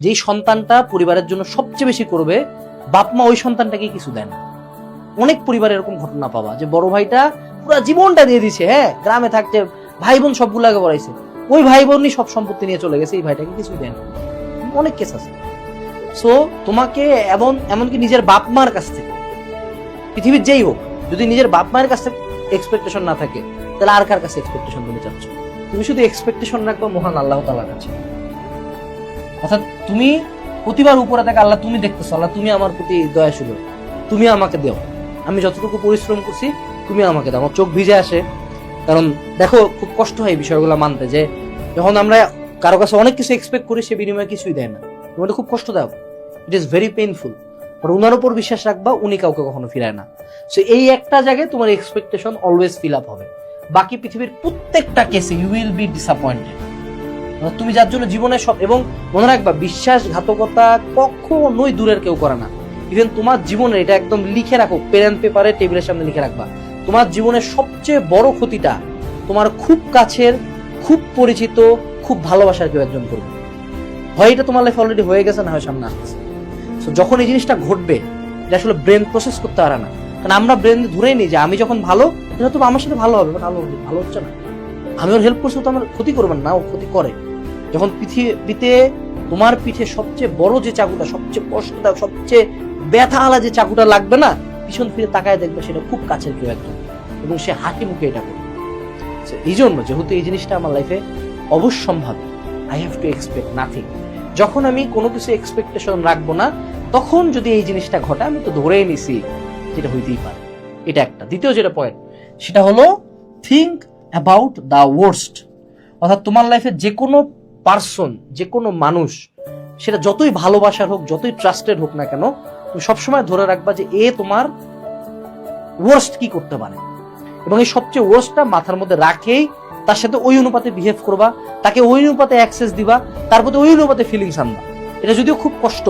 যেই সন্তানটা পরিবারের জন্য সবচেয়ে বেশি করবে বাপ মা ওই সন্তানটাকে কিছু দেয় না। অনেক পরিবারে এরকম ঘটনা পাওয়া। যে বড় ভাইটা পুরো জীবনটা দিয়ে দিছে হ্যাঁ গ্রামে থাকতে ভাই বোন সবগুলাকে বড়াইছে ওই ভাই বোনই সব সম্পত্তি নিয়ে চলে গেছে, এই ভাইটাকে কিছু দেয় না। অনেক কেস আছে। সো তোমাকে এমন, এমনকি নিজের বাপ মার কাছ থেকে, পৃথিবীর যেই হোক, যদি নিজের বাপ মায়ের কাছে এক্সপেকটেশন না থাকে, তাহলে আর কার কাছে এক্সপেকটেশন তুমি চাচ্ছ তুমি শুধু এক্সপেকটেশন রাখব মহান আল্লাহ তালার কাছে। অর্থাৎ তুমি প্রতিবার উপরে থাকে আল্লাহ তুমি দেখতেছো, আল্লাহ তুমি আমার প্রতি দয়া শুরু তুমি আমাকে দেও। আমি যতটুকু পরিশ্রম করছি, তুমি আমাকে দাও। আমার চোখ ভিজে আসে। কারণ দেখো, খুব কষ্ট হয় এই বিষয়গুলো মানতে যে যখন আমরা কারও কাছে অনেক কিছু এক্সপেক্ট করি, সে বিনিময়ে কিছুই দেয় না। তোমার খুব কষ্ট দাও ইট ইজ ভেরি পেইনফুল আর উনার উপর বিশ্বাস রাখবা, উনি কাউকে কখনো ফিরায় না। সো এই একটা জায়গায় তোমার এক্সপেকটেশন অলওয়েজ ফিল আপ হবে। বাকি পৃথিবীর প্রত্যেকটা কেসে ইউ উইল বি ডিসঅ্যাপয়েন্টেড তুমি যার জন্য জীবনে সব এবং মনে রাখবা বিশ্বাসঘাতকতা কখনোই দূরের কেউ করে না। ইভেন তোমার জীবনে এটা একদম লিখে রাখো পেন পেপারে টেবিলের সামনে লিখে রাখবা। তোমার জীবনের সবচেয়ে বড় ক্ষতিটা তোমার খুব কাছের খুব পরিচিত খুব ভালোবাসার কেউ একজন করবে। হয় এটা তোমার লাইফ অলরেডি হয়ে গেছে না হয় সামনে আসছে So, যখন এই জিনিসটা ঘটবে এটা আসলে ব্রেন প্রসেস করতে পারে না। কারণ আমরা ব্রেন ধরেই নিই যে আমি যখন ভালো তো আমার সাথে ভালো হবে বাট ভালো ভালো হচ্ছে না। আমি ওর হেল্প করছি তো আমার ক্ষতি করবেন না ও ক্ষতি করে। যখন পৃথিবীতে তোমার পিঠে সবচেয়ে বড় যে চাকুটা, সবচেয়ে কষ্টটা, সবচেয়ে ব্যথা আলা যে চাকুটা লাগবে না, পিছন ফিরে তাকায় দেখবে সেটা খুব কাছের কেউ একজন। এবং সে হাঁটি মুখে এটা করবে। এই জন্য যেহেতু এই জিনিসটা আমার লাইফে অবশ্যম্ভাবী I have to expect nothing যখন আমি কোনো কিছু এক্সপেকটেশন রাখব না, তখন যদি এই জিনিসটা ঘটে, আমি তো ধরেই নিছি যেটা হইতেই পারে। এটা একটা। দ্বিতীয় যেটা পয়েন্ট সেটা হলো থিঙ্ক অ্যাবাউট দ্য ওয়ার্স্ট অর্থাৎ তোমার লাইফে যে কোনো পার্সন যে কোনো মানুষ, সেটা যতই ভালোবাসার হোক, যতই ট্রাস্টেড হোক না কেন, তুমি সবসময় ধরে রাখবা যে এ তোমার ওয়ার্স্ট কি করতে পারে। এবং এই সবচেয়ে ওয়ার্স্টটা মাথার মধ্যে রাখেই তার সাথে ওই অনুপাতে বিহেভ করবা, তাকে ওই অনুপাতে অ্যাক্সেস দিবা, তার প্রতি ওই অনুপাতে ফিলিংস আনবা। এটা যদিও খুব কষ্ট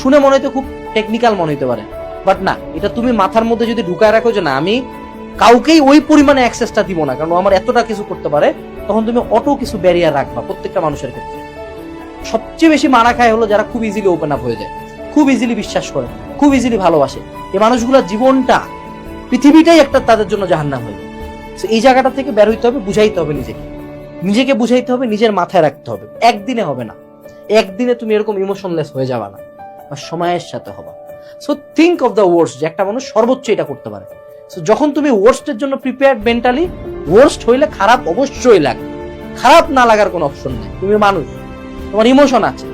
শুনে মনে হইতে খুব টেকনিক্যাল মনে হতে পারে। বাট না, এটা তুমি মাথার মধ্যে যদি ঢুকায় রাখো যে না, আমি কাউকেই ওই পরিমাণে অ্যাক্সেসটা দিব না, কারণ আমার এতটা কিছু করতে পারে তখন তুমি অটো কিছু ব্যারিয়ার রাখবা প্রত্যেকটা মানুষের ক্ষেত্রে। সবচেয়ে বেশি মারা খায় হলো যারা খুব ইজিলি ওপেন আপ হয়ে যায়, খুব ইজিলি বিশ্বাস করে, খুব ইজিলি ভালোবাসে। এই মানুষগুলোর জীবনটা, পৃথিবীটাই একটা তাদের জন্য জাহান্নাম হয়ে যায়। এই জায়গাটা থেকে বের হইতে হবে, বুঝাইতে হবে নিজেকে। নিজেকে বুঝাইতে হবে, নিজের মাথায় রাখতে হবে। একদিনে হবে না। একদিনে তুমি এরকম ইমোশনলেস হয়ে যাবা না। সময়ের সাথে হবা। So think of the worst যে একটা মানুষ সর্বোচ্চ এটা করতে পারে। যখন তুমি ওয়ার্স্টের জন্য প্রিপেয়ার্ড মেন্টালি ওয়ার্স্ট হইলে খারাপ অবশ্যই লাগে। খারাপ না লাগার কোনো অপশন নেই। তুমি মানুষ, তোমার ইমোশন আছে।